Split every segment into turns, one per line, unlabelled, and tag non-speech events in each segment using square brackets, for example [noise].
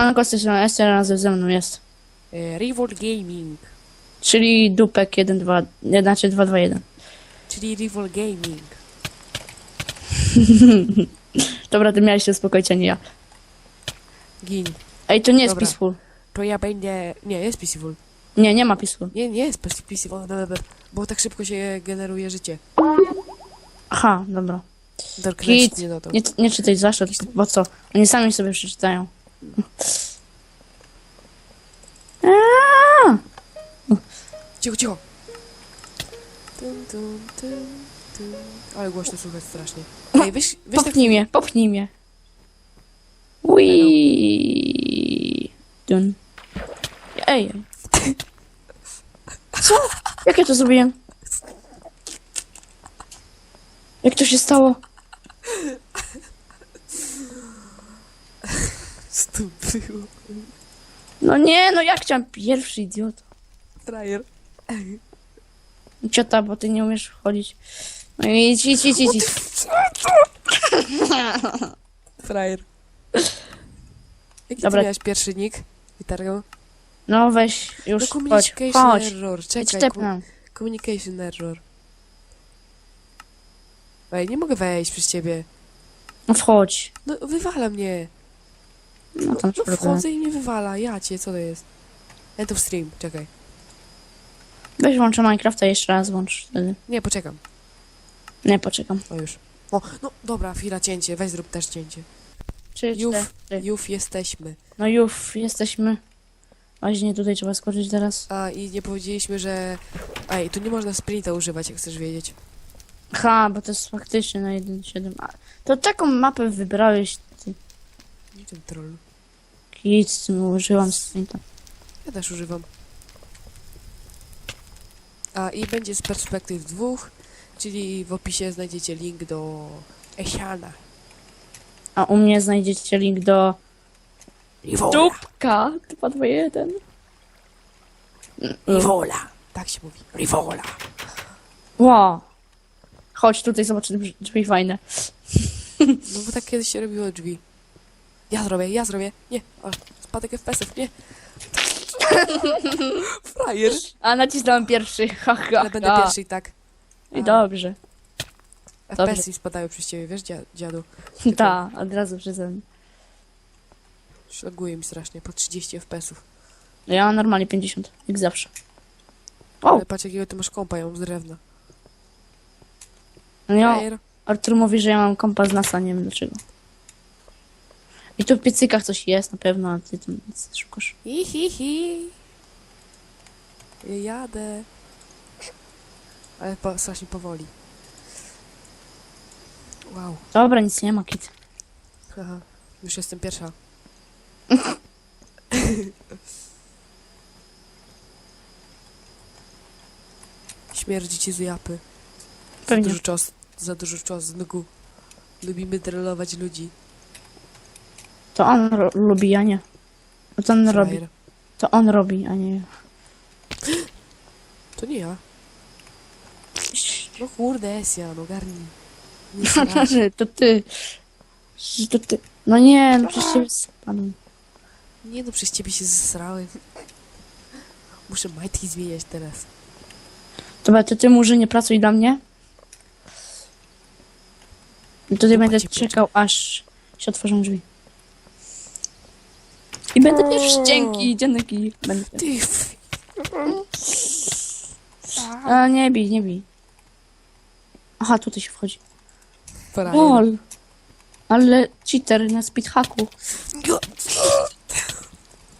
Siemanko, z tej strony Ester, razem ze mną jest.
E, Revolt Gaming,
Czyli Dupek 1, 2, nie, znaczy 2, 2, 1.
czyli Revolt Gaming. [laughs]
Dobra, ty miałeś się uspokoić, a nie ja.
Gin.
Ej, to nie jest
Dobra.
peaceful.
To ja będę... Nie, jest peaceful.
Nie, nie ma peaceful.
Nie, nie jest peaceful, dobra, bo tak szybko się generuje życie.
Aha, dobra.
Dark. Knight nie dodał.
Nie, nie czytaj zawsze, bo co? Oni sami sobie przeczytają. Aaaa!
Cicho, cicho! Tum, tum, tum. Ale głośno słychać strasznie. Ej, weź, weź tak...
Popchnij mnie, popchnij mnie. Ui. Dun. Ej. Co? Jak ja to zrobiłem? Jak to się stało?
Co to było?
No nie, no jak chciałem pierwszy idiota.
Frajer.
Ciota, bo ty nie umiesz wchodzić. No i idź, idź, idź, idź. idź. [laughs]
Frajer. Jaki
Dobra.
ty miałeś pierwszy nick? Gitarę?
No weź,
No
już chodź,
communication
chodź.
error, czekaj.
tepnę.
Communication error. Ej, nie mogę wejść przez ciebie.
No wchodź.
No, wywala mnie.
No tam
No wchodzę i mnie wywala. Ja cię, co to jest? End of stream, czekaj.
Weź włączę Minecrafta jeszcze raz włącz wtedy.
Nie, poczekam.
Nie, poczekam.
O, już. O, no dobra, chwila, cięcie. Weź zrób też cięcie.
Trzy, cztery.
już jesteśmy.
No już, jesteśmy. Właśnie tutaj trzeba skoczyć teraz.
A, i nie powiedzieliśmy, że... Ej, tu nie można sprinta używać, jak chcesz wiedzieć.
Ha, bo to jest faktycznie na 1.7. A, To taką mapę wybrałeś,
Nie ten troll.
z tym użyłam sprinta.
Ja też używam. A, i będzie z perspektyw dwóch, czyli w opisie znajdziecie link do Esiana.
A u mnie znajdziecie link do
Rivola.
Dupka 221.
Rivola. Tak się mówi. Rivola.
Wow. Chodź tutaj, zobaczymy drzwi- drzwi fajne.
No bo tak kiedyś się robiło drzwi. Ja zrobię, ja zrobię. Nie, o, spadek FPS-ów, nie. [laughs] Frajer.
A nacisnąłem pierwszy, [laughs] ha, ha,
Ale będę
ha.
pierwszy i tak.
I dobrze.
FPS mi spadają przez ciebie, wiesz, dzia- dziadu? [laughs]
Ta, od razu przeze mnie.
Szlaguje mi strasznie, po 30 FPS-ów.
Ja mam normalnie 50, jak zawsze. O,
Ale patrz jakiego ty masz kompa, ja mam z drewna.
no ja,
Frajer.
Artur mówi, że ja mam kompas z NASA, nie wiem dlaczego. I tu w piecykach coś jest na pewno, a ty tam nic szukasz.
Hi, hi, hi. Ja jadę. Ale po, strasznie powoli. Wow.
Dobra, nic nie ma, kit.
Haha. Już jestem pierwsza. [laughs] Śmierdzi ci z japy. Za
Pewnie.
dużo czas, za dużo czosnku. Lubimy trollować ludzi.
To on ro- lubi, a nie. No to on robi.
Frajer.
To on robi, a nie ja.
To nie ja. No kurde, Esja, no garni. Nie [laughs] staraj.
Że to ty. Że to ty. No nie, no przecież się.
Nie no, przez ciebie się zesrałem. Muszę majtki zmieniać teraz.
Dobra, to ty może nie pracuj dla mnie. I tutaj
Dupa
będę czekał, aż się otworzą drzwi. I będę pierwszy, dzięki, dzięki. Będę pierwszy.
Ty, f-
A, nie bij, nie bij. Aha, tutaj się wchodzi.
frajer.
Lol. Ale cheater na speedhacku.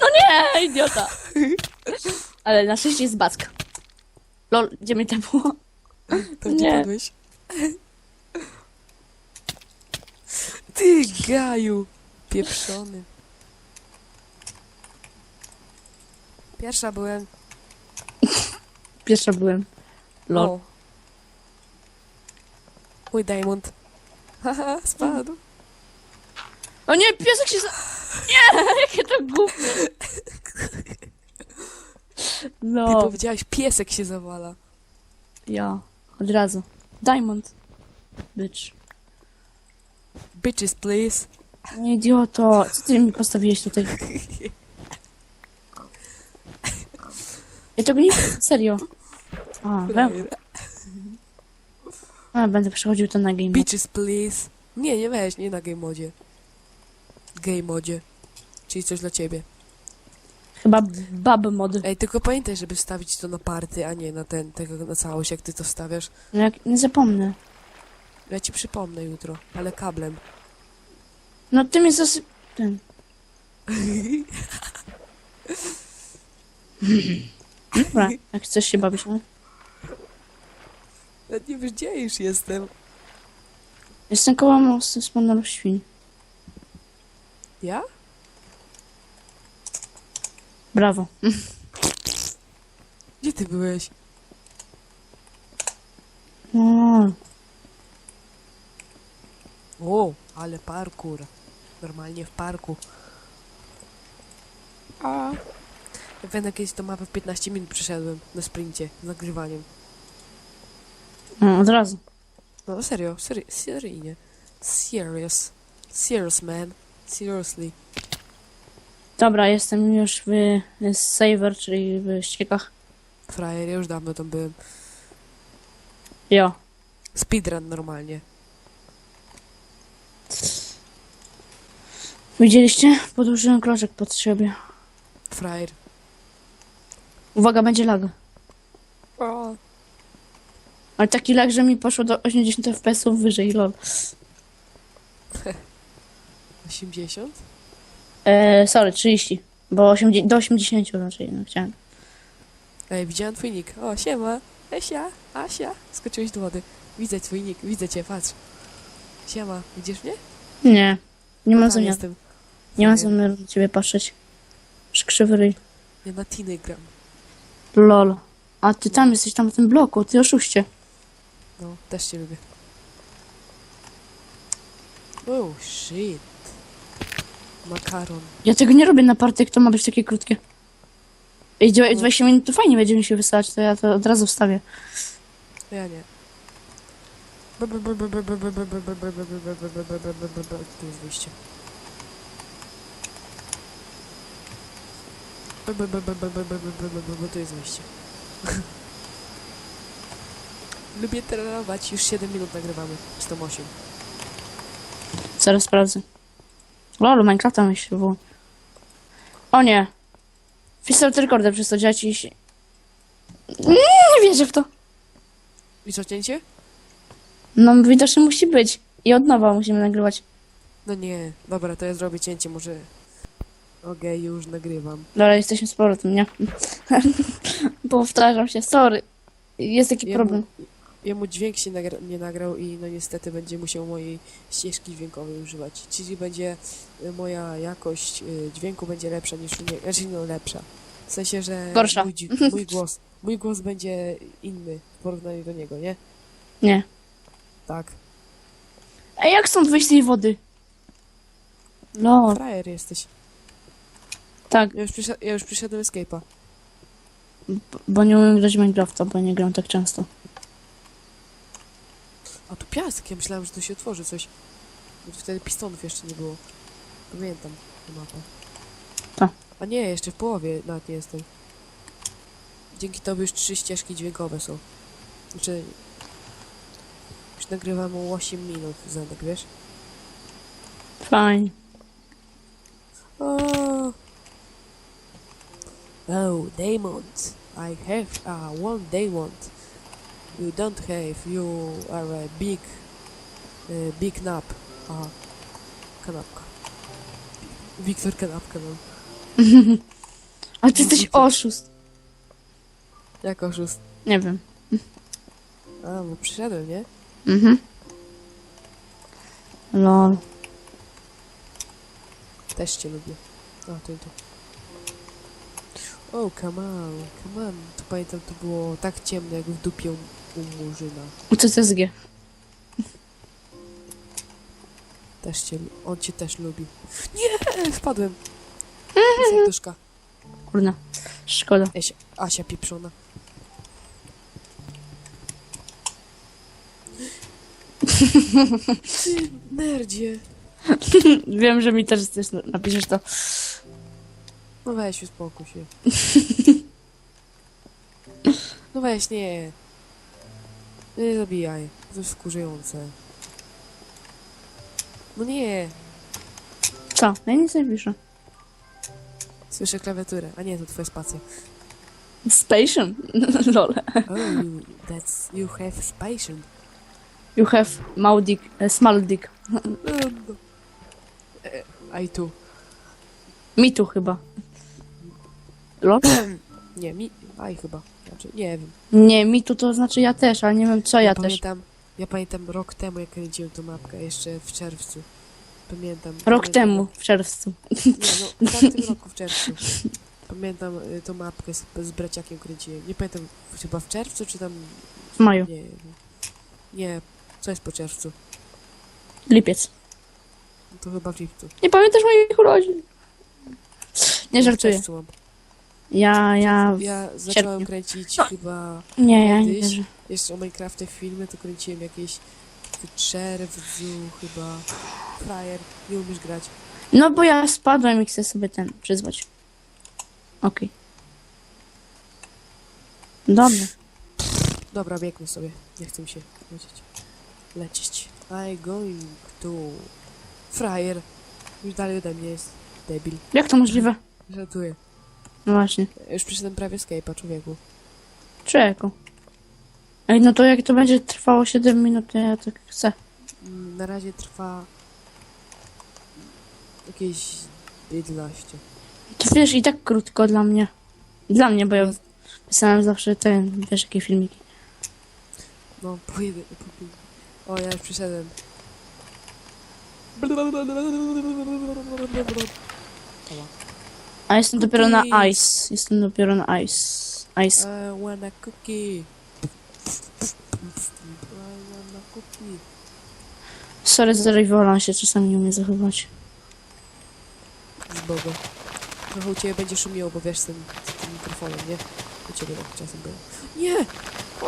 No nie, idiota. Ale na szczęście jest backa. Lol, gdzie mnie to było?
To gdzie
Nie.
padłeś? Ty, gaju. Pieprzony. Pierwsza byłem.
Pierwsza byłem. Lol.
Mój diamond. Haha, [laughs] spadł.
O nie, piesek się za... Nie, [laughs] jakie to głupie.
Ty
No,
powiedziałaś, piesek się zawala.
ja, od razu. Diamond. Bitch.
Bitches, please.
Nie, idioto, co ty mi postawiłeś tutaj? [laughs] Ja tego nie... Serio. A, we, a będę przechodził to na game. mode.
Bitches, please. Nie, nie weź, nie na game modzie. Game modzie. Czyli coś dla ciebie.
Chyba bab mod.
Ej, tylko pamiętaj, żeby wstawić to na party, a nie na ten, tego, na całość, jak ty to wstawiasz.
No jak, nie zapomnę.
Ja ci przypomnę jutro, ale kablem.
No ty mnie zasy... Ten. [laughs] Dobra, jak chcesz się bawić, no.
Nawet nie wiesz, gdzie już jestem.
Jestem koło mostu z Monorów Świn.
Ja?
Brawo.
Gdzie ty byłeś?
No,
O, ale parkour. Normalnie w parku. A. Ja pamiętam kiedyś to mapę w 15 minut przeszedłem na sprincie, z nagrywaniem.
no, od razu.
No serio, seri seryjnie. Serious. Serious man. Seriously.
Dobra, jestem już w w Saver, czyli w ściekach.
Frajer, ja już dawno tam byłem.
Jo.
Speedrun normalnie.
Widzieliście? Podłożyłem kroczek pod siebie.
Frajer.
Uwaga, będzie lag.
O.
Ale taki lag, że mi poszło do 80 fps wyżej, lol. [laughs]
80?
E, sorry, 30. Bo 80, do 80 raczej, no chciałem.
Ej, widziałem twój nick. O, siema. Esia, Asia. Skoczyłeś do wody. Widzę twój nick, widzę cię, patrz. Siema, widzisz mnie?
Nie. Nie mam
Tam
zamiaru.
jestem.
Nie mam zamiaru na ciebie patrzeć. Szkrzywy ryj.
Ja na Tiny gram.
Lol. A ty tam jesteś, tam w tym bloku, ty oszuście.
No, też cię lubię. Oh, shit. Makaron.
Ja tego nie robię na party, jak to ma być takie krótkie. Ej, dziewa-
No.
20 minut to fajnie będzie mi się wysłać, to ja to od razu wstawię.
Ja nie. Tu jest wyjście. Tu jest wyjście. Lubię trenować, już 7 minut nagrywamy. Czy tam 8.
Zaraz sprawdzę. Lol, Minecrafta mi się było. O nie. Wpisał rekorder przez to dziać i się... Nie, nie wierzę w to.
I co, cięcie?
No widocznie musi być. I od nowa musimy nagrywać.
No nie. Dobra, to ja zrobię cięcie, może... Okej, już nagrywam.
Dobra, jesteśmy z powrotem, nie? [laughs] Powtarzam się, sorry. Jest taki
Jemu-
problem.
Jemu dźwięk się nagra nie nagrał i no niestety będzie musiał mojej ścieżki dźwiękowej używać. Czyli będzie y, moja jakość y, dźwięku będzie lepsza niż u niego. Znaczy no lepsza. W sensie, że
Gorsza.
Mój, dź- [laughs] mój głos. Mój głos będzie inny w porównaniu do niego, nie?
Nie.
Tak.
Ej, jak stąd wyjść z tej wody? No,
Frajer jesteś.
Tak,
Ja już, przyszedł, ja już przyszedłem escape'a.
b- bo nie umiem grać w Minecrafta, bo nie gram tak często.
A tu piask, ja myślałem, że tu się otworzy coś. Bo tu wtedy pistonów jeszcze nie było. Pamiętam tę mapę.
Tak.
A nie, jeszcze w połowie nawet nie jestem. Dzięki tobie już trzy ścieżki dźwiękowe są. Znaczy... Już nagrywamy 8 minut, Zedek, wiesz?
Fajnie.
O. Oh, diamond. I have uh, one diamond. You don't have. You are a big, uh, big nap. Aha. Kanapka. Wiktor kanapkę mam. [laughs]
A ty jesteś oszust.
Jak oszust.
Nie wiem.
A, bo przyszedłem, nie?
Mhm. Lol.
Też cię lubię. A, to i to. Oh, come on, come on. To pamiętam, to było tak ciemno, jak w dupie u, Murzyna.
Co to jest G?
Też cię, on cię też lubi. Nie, wpadłem. Serduszka.
Kurna. Szkoda.
Asia, Asia pieprzona. [laughs] Ty, nerdzie.
Wiem, że mi też też napiszesz to.
No weź, uspokój się. [laughs] No weź, nie. Nie zabijaj. To jest wkurzające. No nie.
Co? Ja nic nie piszę.
Słyszę klawiaturę. A nie, to twoja spacja.
Station. [laughs] Lol.
Oh, you, that's... You have spation.
You have mał dick, e, small dick.
A i tu.
Mi tu chyba. Lol? [clears throat]
Nie, mi... Aj chyba. Znaczy, nie wiem.
Nie, mi tu to znaczy ja też, ale nie wiem co ja też.
pamiętam, Ja pamiętam rok temu, jak kręciłem tą mapkę, jeszcze w czerwcu. Pamiętam.
Rok
pamiętam,
temu, w czerwcu.
Nie, no, w tamtym [laughs] roku w czerwcu. Pamiętam y, tą mapkę z, z braciakiem kręciłem. Nie pamiętam, chyba w czerwcu, czy tam...
W maju.
Nie, nie, co jest po czerwcu?
Lipiec.
No to chyba w lipcu.
Nie pamiętasz moich urodzin. Nie żartuję.
czerwcu mam.
Ja, ja...
Ja zacząłem
sierpniu.
kręcić
No.
chyba...
Nie, ja nie
Kiedyś?
wierzę.
Jeszcze o Minecrafcie filmy, to kręciłem jakieś... W czerwcu chyba... Frajer, nie umiesz grać.
No bo ja spadłem i chcę sobie ten przyzwać. Okej. Dobrze.
Dobra, biegnę sobie. Nie chcę mi się lecieć. Lecieć. I going to... Frajer. Już dalej ode mnie jest. Debil.
Jak to możliwe?
Żartuję.
No właśnie.
Już przyszedłem prawie Skype'a, człowieku.
Czego? Ej, no to jak to będzie trwało 7 minut, to ja tak chcę.
Mm, Na razie trwa... Jakieś 11.
To wiesz, i tak krótko dla mnie. Dla mnie, bo ja pisałem zawsze te, wiesz, jakie filmiki.
No, pojedę. po- O, ja już przyszedłem. Oła.
A jestem dopiero na ice. Jestem dopiero na ice. Ice.
I wanna cookie. I wanna cookie.
Sorry za Rivola, się czasami nie umie zachować.
Z Boga. Trochę u ciebie będzie szumiło, bo wiesz, z tym, z tym mikrofonem, nie? U ciebie tak czasem było. Nie!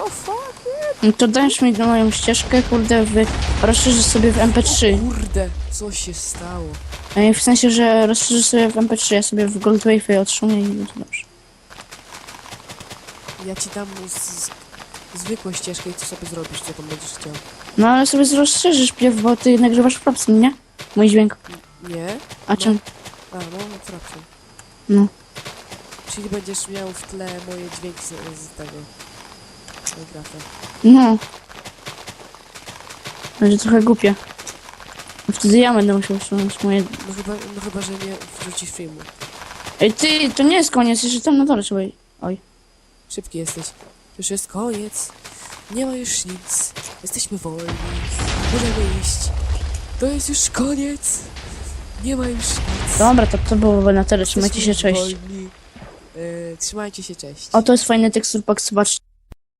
O fuck!
No to dajesz mi moją ścieżkę, kurde, w, rozszerzysz sobie w MP3.
Kurde! Co się stało?
Ej, W sensie, że rozszerzysz sobie w MP3, ja sobie w Goldwave'ie odszumię i będzie dobrze.
Ja ci dam z, z, zwykłą ścieżkę i co sobie zrobisz, co tam będziesz chciał.
No ale sobie rozszerzysz piew, bo ty nagrywasz propsem, nie? Mój dźwięk.
Nie?
A czym?
A, no, frapsem.
No.
Czyli będziesz miał w tle moje dźwięki z, z tego. Minecrafta.
No. Będzie trochę głupie. Wtedy ja będę musiał usunąć moje...
No chyba, no chyba, że nie wrzucisz filmu.
Ej, ty, to nie jest koniec, jeszcze tam na dole trzeba... Oj.
Szybki jesteś. Już jest koniec. Nie ma już nic. Jesteśmy wolni. Możemy iść. To jest już koniec. Nie ma już nic.
Dobra, to, to było na tyle, trzymajcie się,
Jesteśmy
cześć.
wolni. E, trzymajcie się, cześć.
O, to jest fajny tekstur pack, zobaczcie.